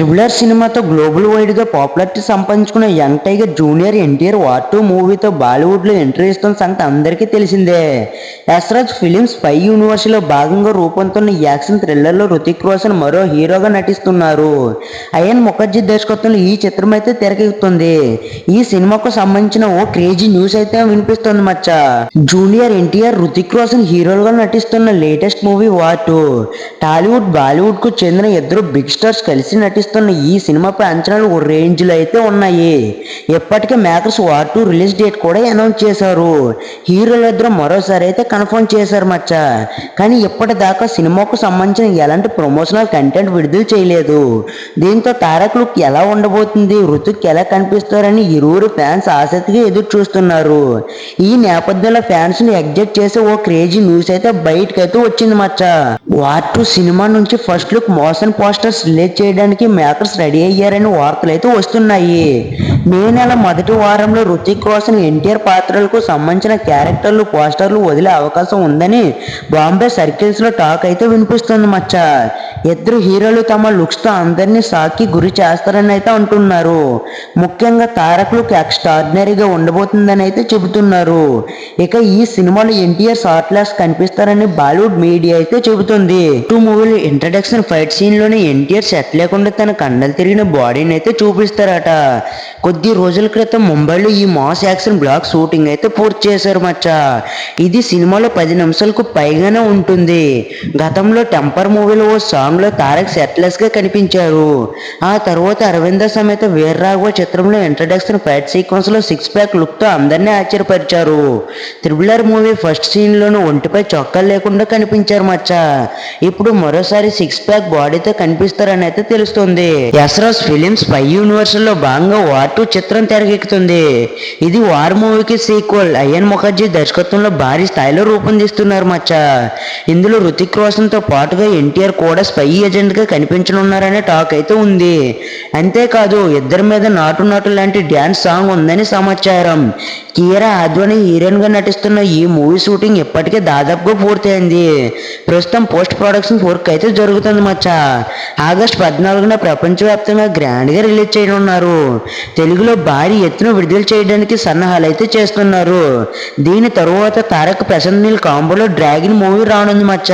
Triple R సినిమాతో global వైడ్గా popularity సంపాదించుకున్న young tiger junior NTR war two మూవీతో బాలీవుడ్లో ఎంట్రీ ఇస్తున్న సంగతి అందరికీ తెలిసిందే. యశ్రాజ్ ఫిలిమ్స్ పై యూనివర్సిటీలో భాగంగా రూపొందుతున్న యాక్షన్ థ్రిల్లర్లో రుతిక్ రోషన్ మరో హీరోగా నటిస్తున్నారు. అయన్ ముఖర్జీ దర్శకత్వంలో ఈ చిత్రం అయితే తెరకెక్కుతుంది. ఈ సినిమాకు సంబంధించిన ఓ క్రేజీ న్యూస్ అయితే వినిపిస్తుంది మచ్చ. జూనియర్ ఎన్టీఆర్ రుతిక్ రోషన్ హీరోలుగా నటిస్తున్న latest movie war two. Tollywood బాలీవుడ్కు చెందిన ఇద్దరు బిగ్ స్టార్స్ కలిసి నటిస్తున్నారు. నటిస్తున్న ఈ సినిమాపై అంచనాలు ఓ రేంజ్లో అయితే ఉన్నాయి. ఇప్పటికే makers war two release date కూడా అనౌన్స్ చేశారు. హీరోలు మరోసారి అయితే కన్ఫర్మ్ చేశారు మచ్చ. కానీ ఇప్పటిదాకా సినిమాకు సంబంధించిన ఎలాంటి ప్రమోషనల్ కంటెంట్ విడుదల చేయలేదు. దీంతో తారక్ లుక్ ఎలా ఉండబోతుంది? ఋతుక్ ఎలా కనిపిస్తారని ఇరువురు ఫ్యాన్స్ ఆసక్తిగా ఎదురు చూస్తున్నారు ఈ నేపథ్యంలో ఫ్యాన్స్ని ఎగ్జైట్ చేసే ఓ క్రేజీ న్యూస్ అయితే బయటకైతే వచ్చింది మచ్చ. వార్ టూ సినిమా నుంచి first look motion posters release చేయడానికి మేకర్స్ రెడీ అయ్యారని వార్తలు అయితే వస్తున్నాయి. మే నెల మొదటి వారంలో రుతిక్ రోషన్ ఎన్టీఆర్ పాత్రలకు సంబంధించిన క్యారెక్టర్లు పోస్టర్లు వదిలే అవకాశం ఉందని బాంబే సర్కిల్స్లో టాక్ అయితే వినిపిస్తుంది మచ్చా. ఇద్దరు హీరోలు తమ లుక్స్తో అందరినీ సాకి గురి చేస్తారని అయితే అంటున్నారు. ముఖ్యంగా తారక్ లుక్ ఎక్స్ట్రాడినరీగా ఉండబోతుందని అయితే చెబుతున్నారు. ఇక ఈ సినిమాలో ఎన్టీఆర్ షార్ట్ లాస్ కనిపిస్తారని బాలీవుడ్ మీడియా అయితే చెబుతుంది. టూ మూవీలో ఇంట్రడక్షన్ ఫైట్ సీన్లోనే ఎన్టీఆర్ సెట్ లేకుండా తన కండలు తిరిగిన బాడీని అయితే చూపిస్తారట. కొద్ది రోజుల క్రితం ముంబైలో ఈ మాస్ యాక్షన్ బ్లాక్ షూటింగ్ అయితే పూర్తి చేశారు మచ్చ. ఇది సినిమాలో పది నిమిషాలకు పైగానే ఉంటుంది. గతంలో టెంపర్ మూవీలో ఓ సాంగ్ లో తారక్ సెట్లెస్గా కనిపించారు. ఆ తర్వాత అరవింద సమేత వీర్రాఘవ చిత్రంలో ఇంట్రడక్షన్ ఫైట్ సీక్వెన్స్లో సిక్స్ ప్యాక్ లుక్తో అందరినీ ఆశ్చర్యపరిచారు. త్రిబులర్ మూవీ ఫస్ట్ సీన్లోనూ ఒంటిపై చొక్కా లేకుండా కనిపించారు మచ్చ. ఇప్పుడు మరోసారి సిక్స్ ప్యాక్ బాడీతో కనిపిస్తారని అయితే తెలుస్తుంది. యశ్రాజ్ ఫిలిమ్స్ పై యూనివర్సల్లో భాగంగా వార్ టూ చిత్రం తెరకెక్కుతుంది. ఇది వార్ మూవీకి సీక్వల్ అయ్యన్ ముఖర్జీ దర్శకత్వంలో భారీ స్థాయిలో రూపొందిస్తున్నారు మచ్చ. ఇందులో రుతిక్ రోషన్తో పాటుగా ఎన్టీఆర్ కూడా స్పై ఏజెంట్గా కనిపించనున్నారనే టాక్ అయితే ఉంది. అంతేకాదు ఇద్దరి మీద నాటు నాటు లాంటి డ్యాన్స్ సాంగ్ ఉందని సమాచారం. కీరా ఆద్వాని హీరోయిన్గా నటిస్తున్న ఈ మూవీ షూటింగ్ ఇప్పటికే దాదాపుగా పూర్తయింది. ప్రస్తుతం పోస్ట్ ప్రొడక్షన్ వర్క్ అయితే జరుగుతుంది మచ్చ. ఆగస్ట్ పద్నాలుగున ప్రపంచవ్యాప్తంగా గ్రాండ్గా రిలీజ్ చేయనున్నారు. తెలుగులో భారీ ఎత్తున విడుదల చేయడానికి సన్నాహాలు అయితే చేస్తున్నారు. దీని తరువాత తారక్ ప్రసన్నీల్ కాంబోలో డ్రాగన్ మూవీ రానుంది మచ్చ.